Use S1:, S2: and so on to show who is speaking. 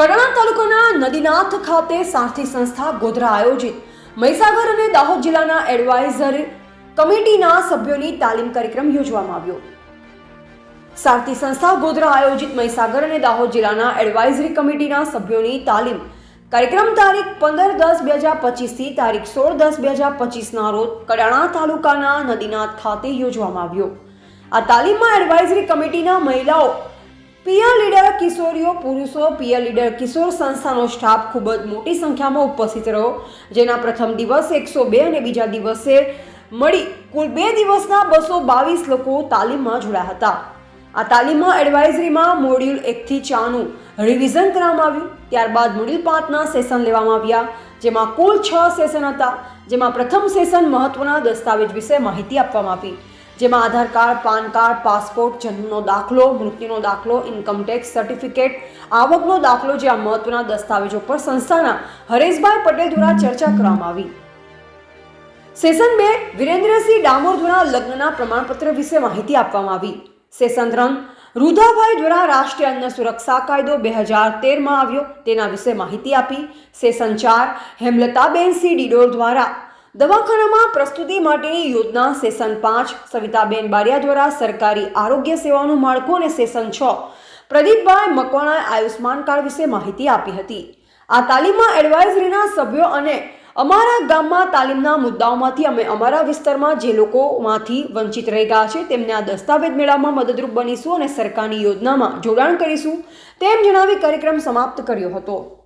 S1: કડાણા તાલુકાના નદીનાથ ખાતે સારથી સંસ્થા ગોધરા આયોજિત. મહીસાગર અને દાહોદ જિલ્લાના એડવાઇઝર કમિટીના સભ્યોની તાલીમ કાર્યક્રમ યોજવામાં આવ્યો. સારથી સંસ્થા ગોધરા આયોજિત મહીસાગર અને દાહોદ જિલ્લાના એડવાઇઝરી કમિટીના સભ્યોની તાલીમ. કાર્યક્રમ તારીખ પંદર દસ બે હજાર પચીસથી તારીખ સોળ દસ બે હજાર પચીસના રોજ કડાણા તાલુકાના નદીનાથ ખાતે યોજવામાં આવ્યો. આ તાલીમમાં એડવાઇઝરી કમિટીના મહિલાઓ પિયર કિશોરીઓ, પુરુષો પિયર લીડર કિશોર સંસ્થાનો સ્ટાફ ખૂબ જ મોટી સંખ્યામાં ઉપસ્થિત રહ્યો જેના પ્રથમ દિવસે એકસો બે અને બીજા દિવસે મળી કુલ બે દિવસના બસો બાવીસ લોકો તાલીમમાં જોડાયા હતા. આ તાલીમમાં એડવાઇઝરીમાં મોડ્યુલ એકથી ચારનું રિવિઝન કરવામાં આવ્યું. ત્યારબાદ મોડ્યુલ પાંચના સેશન લેવામાં આવ્યા, જેમાં કુલ છ સેશન હતા. જેમાં પ્રથમ સેશન મહત્વના દસ્તાવેજ વિશે માહિતી આપવામાં આવી. જેમાં Aadhaar card, PAN card, passport, જન્મનો દાખલો, મૃત્યુનો દાખલો ઇન્કમટેક્સ સર્ટિફિકેટ આવકનો દાખલો જેવા મહત્વના દસ્તાવેજો પર સંસ્થાના હરેશભાઈ પટેલ દ્વારા ચર્ચા કરવામાં આવી. સેશન બે, વિરેન્દ્રસિંહ ડામોર દ્વારા લગ્નના પ્રમાણપત્ર વિશે માહિતી આપવામાં આવી. સેશન ત્રણ, રુધાભાઈ દ્વારા રાષ્ટ્રીય અન્ન સુરક્ષા કાયદો બે હજાર તેરમાં આવ્યો, તેના વિશે માહિતી આપી. સેશન ચાર, હેમલતાબેન સી ડીડોર દ્વારા દવાખાનામાં પ્રસ્તુતિ માટેની યોજના સેશન પાંચ, સવિતાબેન બારિયા દ્વારા સરકારી આરોગ્ય સેવાનું માળખું અને સેશન છ. પ્રદીપભાઈ મકવાણાએ આયુષ્માન કાર્ડ વિશે માહિતી આપી હતી. આ તાલીમમાં એડવાઇઝરીના સભ્યો અને અમારા ગામમાં તાલીમના મુદ્દાઓમાંથી અમે અમારા વિસ્તારમાં જે લોકોમાંથી વંચિત રહી ગયા છે, તેમને આ દસ્તાવેજ મેળવવામાં મદદરૂપ બનીશું અને સરકારની યોજનામાં જોડાણ કરીશું તેમ જણાવી કાર્યક્રમ સમાપ્ત કર્યો હતો.